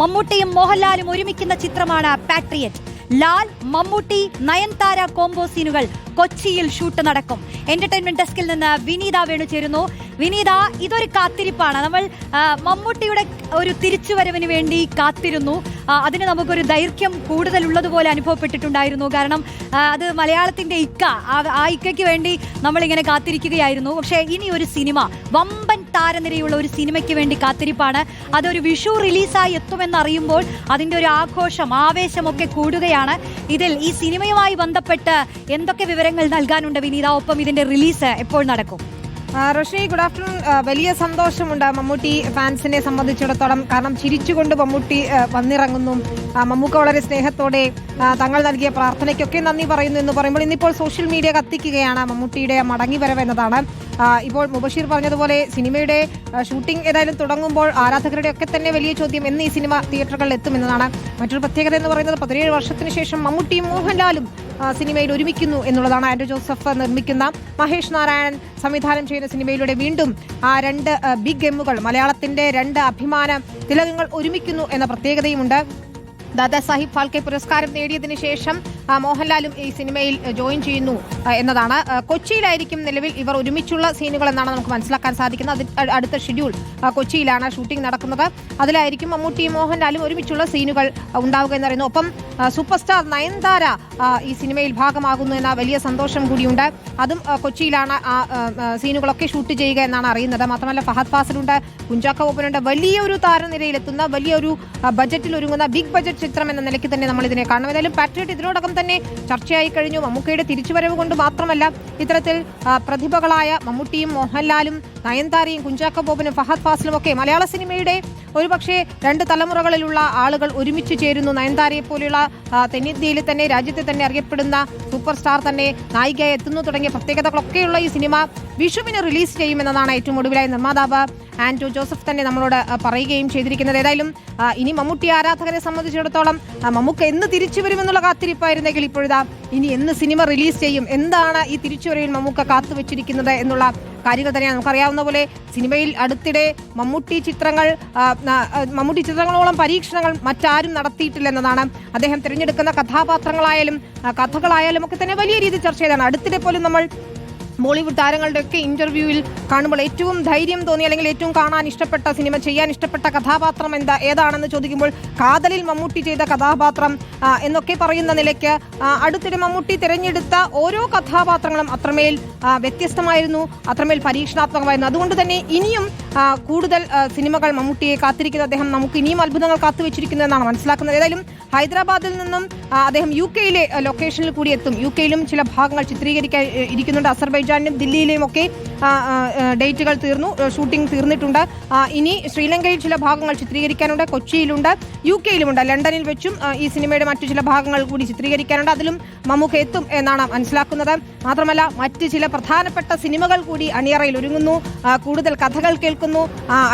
മമ്മൂട്ടിയും മോഹൻലാലും ഒരുമിക്കുന്ന ചിത്രമാണ് പാട്രിയറ്റ് ലാൽ മമ്മൂട്ടി നയൻതാര കോംബോ സീനുകൾ കൊച്ചിയിൽ ഷൂട്ട് നടക്കും. എന്റർടൈൻമെന്റ് ഡെസ്കിൽ നിന്ന് വിനീത വേണു ചേരുന്നു. വിനീത ഇതൊരു കാത്തിരിപ്പാണ്. നമ്മൾ മമ്മൂട്ടിയുടെ ഒരു തിരിച്ചുവരവിന് വേണ്ടി കാത്തിരുന്നു. അതിന് നമുക്കൊരു ദൈർഘ്യം കൂടുതലുള്ളതുപോലെ അനുഭവപ്പെട്ടിട്ടുണ്ടായിരുന്നു. കാരണം അത് മലയാളത്തിന്റെ ഇക്ക. ആ- ഇക്കയ്ക്ക് വേണ്ടി നമ്മളിങ്ങനെ കാത്തിരിക്കുകയായിരുന്നു. പക്ഷേ ഇനി ഒരു സിനിമ വമ്പൻ താരനിരയുള്ള ഒരു സിനിമയ്ക്ക് വേണ്ടി കാത്തിരിപ്പാണ്. അതൊരു വിഷു റിലീസായി എത്തുമെന്ന് അറിയുമ്പോൾ അതിന്റെ ഒരു ആഘോഷം ആവേശമൊക്കെ കൂടുകയാണ്. ഇതിൽ ഈ സിനിമയുമായി ബന്ധപ്പെട്ട് എന്തൊക്കെ വിവരങ്ങൾ നൽകാനുണ്ട് വിനീത? ഒപ്പം ഇതിന്റെ റിലീസ് എപ്പോൾ നടക്കും? ആ, റോഷ്നി ഗുഡ് ആഫ്റ്റർനൂൺ വലിയ സന്തോഷമുണ്ട് മമ്മൂട്ടി ഫാൻസിനെ സംബന്ധിച്ചിടത്തോളം. കാരണം ചിരിച്ചുകൊണ്ട് മമ്മൂട്ടി വന്നിറങ്ങുന്നു. മമ്മൂക്ക വളരെ സ്നേഹത്തോടെ തങ്ങൾ നൽകിയ പ്രാർത്ഥനയ്ക്കൊക്കെ നന്ദി പറയുന്നു എന്ന് പറയുമ്പോൾ ഇന്നിപ്പോൾ സോഷ്യൽ മീഡിയ കത്തിക്കുകയാണ് മമ്മൂട്ടിയുടെ മടങ്ങി വരവ് എന്നതാണ് ഇപ്പോൾ മുബഷീർ പറഞ്ഞതുപോലെ സിനിമയുടെ ഷൂട്ടിംഗ് ഏതായാലും തുടങ്ങുമ്പോൾ ആരാധകരുടെ ഒക്കെ തന്നെ വലിയ ചോദ്യം എന്ന് ഈ സിനിമ തിയേറ്ററുകളിൽ എത്തുമെന്നതാണ്. മറ്റൊരു പ്രത്യേകത എന്ന് പറയുന്നത് പതിനേഴ് വർഷത്തിന് ശേഷം മമ്മൂട്ടിയും മോഹൻലാലും സിനിമയിൽ ഒരുമിക്കുന്നു എന്നുള്ളതാണ് ആൻഡ്രോ ജോസഫ് നിർമ്മിക്കുന്ന മഹേഷ് നാരായണൻ സംവിധാനം ചെയ്യുന്ന സിനിമയിലൂടെ വീണ്ടും ആ രണ്ട് ബിഗ് എമ്മുകൾ മലയാളത്തിന്റെ രണ്ട് അഭിമാന തിലകങ്ങൾ ഒരുമിക്കുന്നു എന്ന പ്രത്യേകതയുമുണ്ട്. ദാദാസാഹിബ് ഫാൽക്കെ പുരസ്കാരം നേടിയതിനു ശേഷം മോഹൻലാലും ഈ സിനിമയിൽ ജോയിൻ ചെയ്യുന്നു എന്നതാണ്. കൊച്ചിയിലായിരിക്കും നിലവിൽ ഇവർ ഒരുമിച്ചുള്ള സീനുകൾ എന്നാണ് നമുക്ക് മനസ്സിലാക്കാൻ സാധിക്കുന്നത്. അതിൽ അടുത്ത ഷെഡ്യൂൾ കൊച്ചിയിലാണ് ഷൂട്ടിംഗ് നടക്കുന്നത്. അതിലായിരിക്കും മമ്മൂട്ടിയും മോഹൻലാലും ഒരുമിച്ചുള്ള സീനുകൾ ഉണ്ടാവുക എന്നറിയുന്നു ഒപ്പം സൂപ്പർ സ്റ്റാർ നയൻതാര ഈ സിനിമയിൽ ഭാഗമാകുന്നു എന്ന വലിയ സന്തോഷം കൂടിയുണ്ട്. അതും കൊച്ചിയിലാണ് ആ സീനുകളൊക്കെ ഷൂട്ട് ചെയ്യുക എന്നാണ് അറിയുന്നത്. മാത്രമല്ല ഫഹദ് ഫാസിലുണ്ട് കുഞ്ചാക്ക ഓപ്പനുണ്ട് വലിയൊരു താരനിരയിലെത്തുന്ന വലിയൊരു ബജറ്റിൽ ഒരുങ്ങുന്ന ബിഗ് ബജറ്റ് ചിത്രം എന്ന നിലയ്ക്ക് തന്നെ നമ്മൾ ഇതിനെ കാണണം ഏതായാലും പാട്രിയറ്റ് ഇതിനോടകം തന്നെ ചർച്ചയായി കഴിഞ്ഞു. മമ്മൂക്കയുടെ തിരിച്ചുവരവ് കൊണ്ട് മാത്രമല്ല ഇത്തരത്തിൽ പ്രതിഭകളായ മമ്മൂട്ടിയും മോഹൻലാലും നയൻതാരയും കുഞ്ചാക്ക ബോബനും ഫഹദ് ഫാസിലും ഒക്കെ മലയാള സിനിമയുടെ ഒരുപക്ഷെ രണ്ട് തലമുറകളിലുള്ള ആളുകൾ ഒരുമിച്ച് ചേരുന്നു. നയൻതാരയെ പോലെയുള്ള തെന്നിന്ത്യയിൽ തന്നെ രാജ്യത്തെ തന്നെ അറിയപ്പെടുന്ന സൂപ്പർ സ്റ്റാർ തന്നെ നായികയായി എത്തുന്നു തുടങ്ങിയ പ്രത്യേകതകളൊക്കെയുള്ള ഈ സിനിമ. വിഷുവിന് റിലീസ് ചെയ്യുമെന്നതാണ് ഏറ്റവും ഒടുവിലായി നിർമ്മാതാവ് ആൻഡ്രൂ ജോസഫ് തന്നെ നമ്മളോട് പറയുകയും ചെയ്തിരിക്കുന്നത്. ഏതായാലും ഇനി മമ്മൂട്ടി ആരാധകരെ സംബന്ധിച്ചിടത്തോളം മമ്മൂക്ക് എന്ന് തിരിച്ചു വരുമെന്നുള്ള കാത്തിരിപ്പായിരുന്നെങ്കിൽ ഇപ്പോഴിതാ ഇനി എന്ന് സിനിമ റിലീസ് ചെയ്യും. എന്താണ് ഈ തിരിച്ചുവരവിൽ മമ്മൂക്ക കാത്തുവച്ചിരിക്കുന്നത് എന്നുള്ള കാര്യങ്ങൾ തന്നെയാണ് നമുക്കറിയാവുന്ന പോലെ സിനിമയിൽ അടുത്തിടെ മമ്മൂട്ടി ചിത്രങ്ങൾ മമ്മൂട്ടി ചിത്രങ്ങളോളം പരീക്ഷണങ്ങൾ മറ്റാരും നടത്തിയിട്ടില്ലെന്നതാണ് അദ്ദേഹം തിരഞ്ഞെടുക്കുന്ന കഥാപാത്രങ്ങളായാലും കഥകളായാലും ഒക്കെ തന്നെ വലിയ രീതിയിൽ ചർച്ച ചെയ്താണ് അടുത്തിടെ പോലും നമ്മൾ ബോളിവുഡ് താരങ്ങളുടെ ഒക്കെ ഇന്റർവ്യൂവിൽ കാണുമ്പോൾ ഏറ്റവും ധൈര്യം തോന്നി അല്ലെങ്കിൽ ഏറ്റവും കാണാൻ ഇഷ്ടപ്പെട്ട സിനിമ ചെയ്യാൻ ഇഷ്ടപ്പെട്ട കഥാപാത്രം എന്താ ഏതാണെന്ന് ചോദിക്കുമ്പോൾ കാതലിൽ മമ്മൂട്ടി ചെയ്ത കഥാപാത്രം എന്നൊക്കെ പറയുന്ന നിലയ്ക്ക് അടുത്തിടെ മമ്മൂട്ടി തിരഞ്ഞെടുത്ത ഓരോ കഥാപാത്രങ്ങളും അത്രമേൽ വ്യത്യസ്തമായിരുന്നു അത്രമേൽ പരീക്ഷണാത്മകമായിരുന്നു. അതുകൊണ്ട് തന്നെ ഇനിയും കൂടുതൽ സിനിമകൾ മമ്മൂട്ടിയെ കാത്തിരിക്കുന്ന അദ്ദേഹം നമുക്ക് ഇനിയും അത്ഭുതങ്ങൾ കാത്തുവച്ചിരിക്കുന്നു എന്നാണ് മനസ്സിലാക്കുന്നത്. ഏതായാലും ഹൈദരാബാദിൽ നിന്നും അദ്ദേഹം യു കെയിലെ ലൊക്കേഷനിൽ കൂടി എത്തും. യു കെയിലും ചില ഭാഗങ്ങൾ ചിത്രീകരിക്കാൻ ഇരിക്കുന്നുണ്ട്. അസർബൈജാനിലും ദില്ലിയിലെയും ഒക്കെ ആ, ആ, ആ, ഡേറ്റുകൾ തീർന്നു ഷൂട്ടിംഗ് തീർന്നിട്ടുണ്ട്. ഇനി ശ്രീലങ്കയിൽ ചില ഭാഗങ്ങൾ ചിത്രീകരിക്കാനുണ്ട് കൊച്ചിയിലുണ്ട് യു കെയിലുമുണ്ട് ലണ്ടനിൽ വെച്ചും ഈ സിനിമയുടെ മറ്റു ചില ഭാഗങ്ങൾ കൂടി ചിത്രീകരിക്കാനുണ്ട്. അതിലും മമ്മൂക്ക എത്തും എന്നാണ് മനസ്സിലാക്കുന്നത്. മാത്രമല്ല മറ്റ് ചില പ്രധാനപ്പെട്ട സിനിമകൾ കൂടി അണിയറയിൽ ഒരുങ്ങുന്നു. കൂടുതൽ കഥകൾ കേൾക്കുന്നു.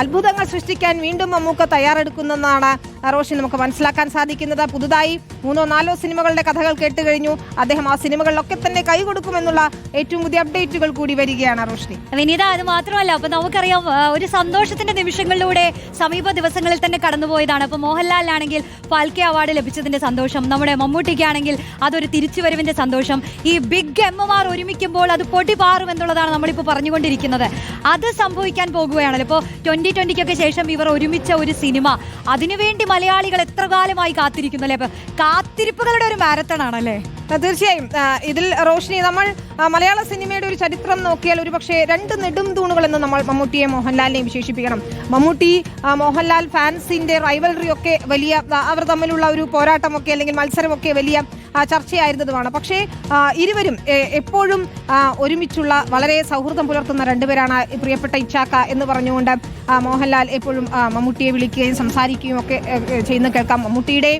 അത്ഭുതങ്ങൾ സൃഷ്ടിക്കാൻ വീണ്ടും മമ്മൂക്ക തയ്യാറെടുക്കുന്നെന്നാണ് റോഷി നമുക്ക് മനസ്സിലാക്കാൻ സാധിക്കുന്നത്. പുതുതായി മൂന്നോ നാലോ സിനിമകളുടെ കഥകൾ കേട്ട് കഴിഞ്ഞു. അദ്ദേഹം ആ സിനിമകളിലൊക്കെ തന്നെ കൈ കൈകൊടുക്കുമെന്നുള്ള ഏറ്റവും പുതിയ അപ്ഡേറ്റുകൾ കൂടി വരികയാണ് റോഷ്നി. വിനീത അത് മാത്രമല്ല അപ്പൊ നമുക്കറിയാം ഒരു സന്തോഷത്തിന്റെ നിമിഷങ്ങളിലൂടെ സമീപ ദിവസങ്ങളിൽ തന്നെ കടന്നുപോയതാണ്. അപ്പൊ മോഹൻലാലിനാണെങ്കിൽ പാൽക്കെ അവാർഡ് ലഭിച്ചതിന്റെ സന്തോഷം നമ്മുടെ മമ്മൂട്ടിക്കാണെങ്കിൽ അതൊരു തിരിച്ചുവരവിന്റെ സന്തോഷം. ഈ ബിഗ് എമ്മുമാർ ഒരുമിക്കുമ്പോൾ അത് പൊടി പാറും എന്നുള്ളതാണ് നമ്മളിപ്പോൾ പറഞ്ഞുകൊണ്ടിരിക്കുന്നത്. അത് സംഭവിക്കാൻ പോകുകയാണല്ലോ. ഇപ്പോൾ ട്വന്റി ട്വന്റിക്കൊക്കെ ശേഷം ഇവർ ഒരുമിച്ച ഒരു സിനിമ. അതിനുവേണ്ടി മലയാളികൾ എത്ര കാലമായി കാത്തിരിക്കുന്നല്ലേ? അപ്പൊ കാത്തിരിപ്പുകളുടെ ഒരു മാരത്തൺ ആണല്ലേ തീർച്ചയായും. ഇതിൽ റോഷിനി നമ്മൾ മലയാള സിനിമയുടെ ഒരു ചരിത്രം നോക്കിയാൽ ഒരു പക്ഷേ രണ്ട് നെടും തൂണുകൾ എന്ന് നമ്മൾ മമ്മൂട്ടിയെ മോഹൻലാലിനെയും വിശേഷിപ്പിക്കണം. മമ്മൂട്ടി മോഹൻലാൽ ഫാൻസിന്റെ റൈവൽറി ഒക്കെ വലിയ അവർ തമ്മിലുള്ള ഒരു പോരാട്ടമൊക്കെ അല്ലെങ്കിൽ മത്സരമൊക്കെ വലിയ ചർച്ചയായിരുന്നതുമാണ്. പക്ഷേ ഇരുവരും എപ്പോഴും ഒരുമിച്ചുള്ള വളരെ സൗഹൃദം പുലർത്തുന്ന രണ്ടുപേരാണ് പ്രിയപ്പെട്ട ഇച്ചാക്ക എന്ന് പറഞ്ഞുകൊണ്ട് മോഹൻലാൽ എപ്പോഴും മമ്മൂട്ടിയെ വിളിക്കുകയും സംസാരിക്കുകയും ഒക്കെ ചെയ്യുന്ന കേൾക്കാം. മമ്മൂട്ടിയുടെ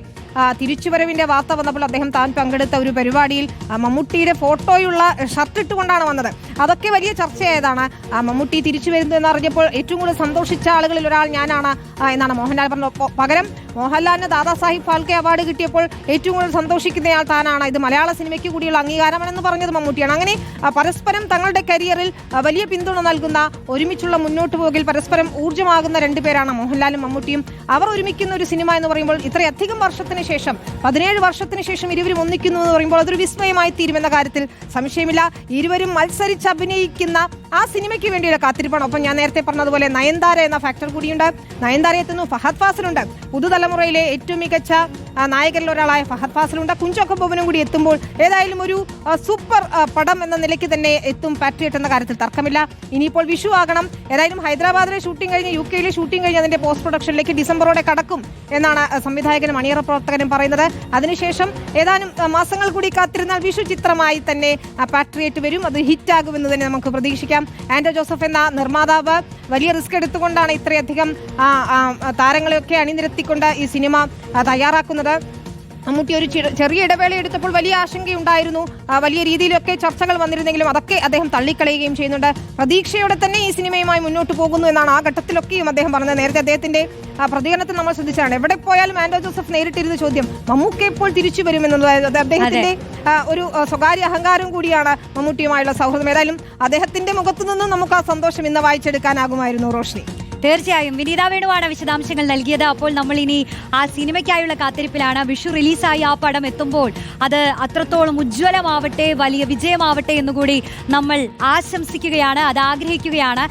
തിരിച്ചുവരവിന്റെ വാർത്ത വന്നപ്പോൾ അദ്ദേഹം താൻ പങ്കെടുത്ത ഒരു പരിപാടിയിൽ മമ്മൂട്ടിയുടെ ഫോട്ടോയുള്ള ഷർട്ട് ഇട്ടുകൊണ്ടാണ് വന്നത്. അതൊക്കെ വലിയ ചർച്ചയായതാണ്. മമ്മൂട്ടി തിരിച്ചു വരുന്നു എന്നറിഞ്ഞപ്പോൾ ഏറ്റവും കൂടുതൽ സന്തോഷിച്ച ആളുകളിൽ ഒരാൾ ഞാനാണ് എന്നാണ് മോഹൻലാൽ പറഞ്ഞത്. ഒപ്പം- പകരം മോഹൻലാലിന് ദാദാസാഹിബ് ഫാൽക്കെ അവാർഡ് കിട്ടിയപ്പോൾ ഏറ്റവും കൂടുതൽ സന്തോഷിക്കുന്നയാൾ താനാണ്. ഇത് മലയാള സിനിമയ്ക്ക് കൂടിയുള്ള അംഗീകാരമെന്ന് പറഞ്ഞത് മമ്മൂട്ടിയാണ്. അങ്ങനെ പരസ്പരം തങ്ങളുടെ കരിയറിൽ വലിയ പിന്തുണ നൽകുന്ന ഒരുമിച്ചുള്ള മുന്നോട്ട് പോകിൽ പരസ്പരം ഊർജമാകുന്ന രണ്ടുപേരാണ് മോഹൻലാലും മമ്മൂട്ടിയും. അവർ ഒരുമിക്കുന്ന ഒരു സിനിമ എന്ന് പറയുമ്പോൾ ഇത്രയധികം വർഷത്തിന് ശേഷം പതിനേഴ് വർഷത്തിന് ശേഷം ഇരുവരും ഒന്നിക്കുന്നു എന്ന് പറയുമ്പോൾ അതൊരു വിസ്മയമായി തീരുമെന്ന കാര്യത്തിൽ സംശയമില്ല. ഇരുവരും മത്സരിച്ച് അഭിനയിക്കുന്ന ആ സിനിമയ്ക്ക് വേണ്ടിയുള്ള കാത്തിരിപ്പാണ്. ഒപ്പം ഞാൻ നേരത്തെ പറഞ്ഞതുപോലെ നയൻതാര എന്ന ഫാക്ടർ കൂടിയുണ്ട്. നയൻതാര എത്തുന്നു ഫഹദ് ഫാസിലുണ്ട്. പുതുതലമുറയിലെ ഏറ്റവും മികച്ച നായകരിൽ ഒരാളായ ഫഹദ് ഫാസിലുണ്ട്. കുഞ്ചൊക്കെ ബോബനും കൂടി എത്തുമ്പോൾ ഏതായാലും ഒരു സൂപ്പർ പടം എന്ന നിലയ്ക്ക് തന്നെ എത്തും പാട്രിയറ്റ് എന്ന കാര്യത്തിൽ തർക്കമില്ല. ഇനിയിപ്പോൾ വിഷു ആകണം. ഏതായാലും ഹൈദരാബാദിലെ ഷൂട്ടിംഗ് കഴിഞ്ഞ് യു കെയിലെ ഷൂട്ടിംഗ് കഴിഞ്ഞ് അതിന്റെ പോസ്റ്റ് പ്രൊഡക്ഷനിലേക്ക് ഡിസംബറോടെ കടക്കും എന്നാണ് സംവിധായകനും അണിയറ പ്രവർത്തകനും പറയുന്നത്. അതിനുശേഷം ഏതാനും മാസങ്ങൾ കൂടി കാത്തിരുന്നാൽ വിഷു ചിത്രമായി തന്നെ പാട്രിയേറ്റ് വരും. അത് ഹിറ്റാകുമെന്ന് തന്നെ നമുക്ക് പ്രതീക്ഷിക്കാം. ആൻഡോ ജോസഫ് എന്ന നിർമ്മാതാവ് വലിയ റിസ്ക് എടുത്തുകൊണ്ടാണ് ഇത്രയധികം താരങ്ങളെയൊക്കെ അണിനിരത്തിക്കൊണ്ട് ഈ സിനിമ തയ്യാറാക്കുന്നത്. മമ്മൂട്ടി ഒരു ചെറിയ ഇടവേള എടുത്തപ്പോൾ വലിയ ആശങ്കയുണ്ടായിരുന്നു. വലിയ രീതിയിലൊക്കെ ചർച്ചകൾ വന്നിരുന്നെങ്കിലും അതൊക്കെ അദ്ദേഹം തള്ളിക്കളയുകയും ചെയ്യുന്നുണ്ട്. പ്രതീക്ഷയോടെ തന്നെ ഈ സിനിമയുമായി മുന്നോട്ട് പോകുന്നു എന്നാണ് ആ ഘട്ടത്തിലൊക്കെയും അദ്ദേഹം പറഞ്ഞത്. നേരത്തെ അദ്ദേഹത്തിന്റെ പ്രതികരണത്തിൽ നമ്മൾ ശ്രദ്ധിച്ചാണ്. എവിടെ പോയാലും ആൻഡോ ജോസഫ് നേരിട്ടിരുന്ന ചോദ്യം മമ്മൂക്ക എപ്പോൾ തിരിച്ചു വരുമെന്നുള്ളത് അദ്ദേഹത്തിന്റെ ഒരു സ്വകാര്യ അഹങ്കാരം കൂടിയാണ് മമ്മൂട്ടിയുമായുള്ള സൗഹൃദം. ഏതായാലും അദ്ദേഹത്തിന്റെ മുഖത്തു നിന്നും നമുക്ക് ആ സന്തോഷം ഇന്ന് വായിച്ചെടുക്കാനാകുമായിരുന്നു റോഷ്നി. തീർച്ചയായും. വിനീത വേണുവാണ് വിശദാംശങ്ങൾ നൽകിയത്. അപ്പോൾ നമ്മൾ ഇനി ആ സിനിമയ്ക്കായുള്ള കാത്തിരിപ്പിലാണ്. വിഷു റിലീസായി ആ പടം എത്തുമ്പോൾ അത് അത്രത്തോളം ഉജ്ജ്വലമാവട്ടെ വലിയ വിജയമാവട്ടെ എന്നുകൂടി നമ്മൾ ആശംസിക്കുകയാണ് അത് ആഗ്രഹിക്കുകയാണ്.